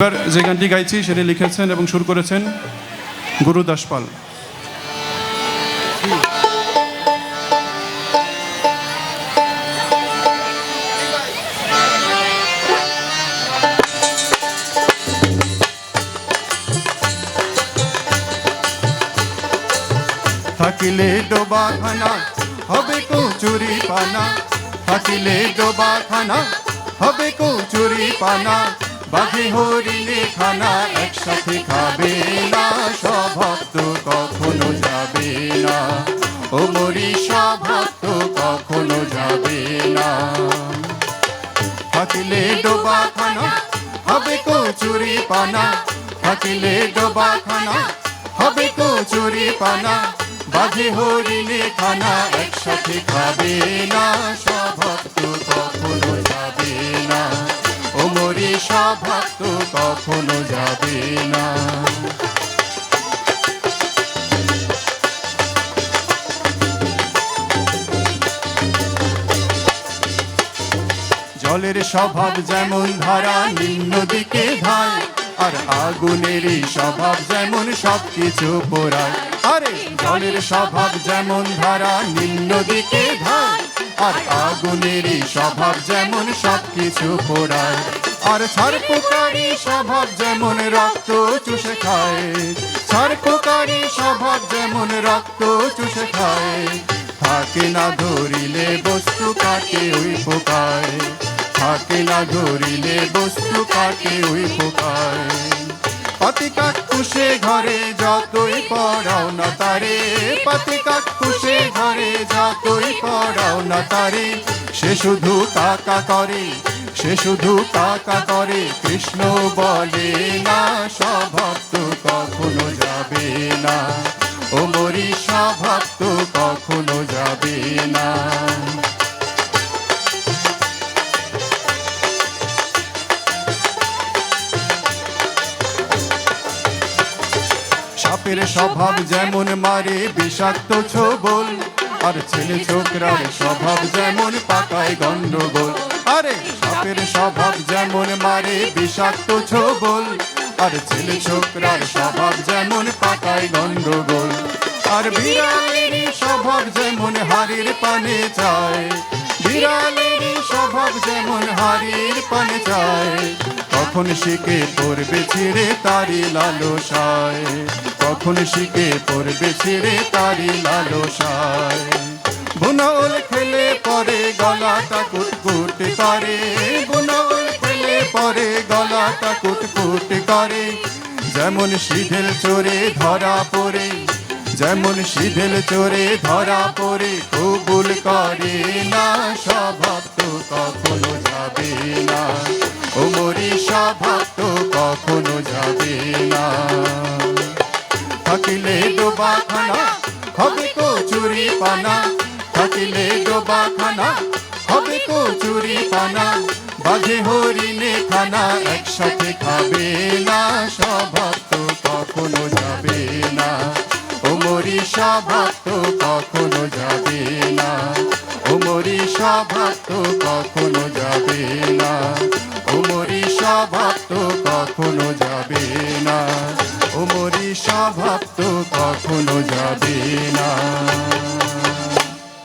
এবার যে গানটি গাইছি সেটি লিখেছেন এবং সুর করেছেন গুরু দাসপাল। থাকিলে ডোবা খানা হবে কচুরি পানা। থাকিলে ডোবা খানা হবে কচুরি পানা। বাঘে হরিণে খানা একসাথে খাবে না স্বভক্ত কখনো যাবে না। ও মরি স্বভক্ত কখনো যাবে না। থাকিলে ডোবা খানা হবে কচুরি পানা থাকিলে ডোবা খানা হবে কচুরি পানা বাঘে হরিণে খানা একসাথে খাবে না স্বভক্ত কখনো যাবে না। ও মরি স্বভক্ত কখনো যাবে না। জলের স্বভাব যেমন ধারা, নিম্ন দিকে ধায়, আর আগুনেরই স্বভাব যেমন সবকিছু পোড়ায়। আরে, জলের স্বভাব যেমন ধারা, নিম্ন দিকে ধায় আর আগুনেরই স্বভাব যেমন সবকিছু পোড়ায়, আর সর্পকারী স্বভাব যেমন রক্ত চুষে খায়, সর্পকারী স্বভাব যেমন রক্ত চুষে খায়, থাকে না ধরিলে বস্তু কাটে ওই পোকায়, থাকে না ধরিলে বস্তু কাটে ওই পোকায়। পাতি কাকুশে ঘরে যতই পড়াও না তারে পাতি কাকুশে ঘরে যতই পড়াও না তারে, সে শুধু কাকা করে, সে শুধু কাকা করে, কৃষ্ণ বলে না স্বভক্ত কখনো যাবে না। ও মরি স্বভক্ত কখনো যাবে না। সাপের স্বভাব যেমন মারে বিষাক্ত ছোবল, আর ছেলে ছোকরার স্বভাব যেমন পাকায় গন্ডগোল। আরে সাপের স্বভাব যেমন মারে বিষাক্ত ছোবল, আর ছেলে ছোকরার স্বভাব যেমন পাকায় গন্ডগোল। আর বিড়ালের স্বভাব যেমন হাড়ির পানে চায়, বিড়ালের স্বভাব যেমন হাড়ির পানে চায়, তখন শিখে পড়বে ছিঁড়ে তারি লালসায়। কখন শিখে পড়বে ছিঁড়ে তারি লালসায়। বুনল খেলে পরে গলাটা কুটকুট করে। বুনল খেলে পরে গলাটা কুটকুট করে। যেমন সিধেল চোরে ধরা পড়ে, যেমন সিধেল চোরে ধরা পড়ে, কবুল করে না স্বভক্ত থাকিলে ডোবা খানা হবে কচুরি পানা থাকিলে ডোবা খানা হবে কচুরি পানা বাঘে হরিণে খানা, একসাথে খাবে না। স্বভক্ত কখনো যাবে না। ও মরি স্বভক্ত কখনো যাবে না। ও মরি স্বভক্ত কখনো যাবে না। ও মরি স্বভক্ত কখনো না তো কখনো যাবে না।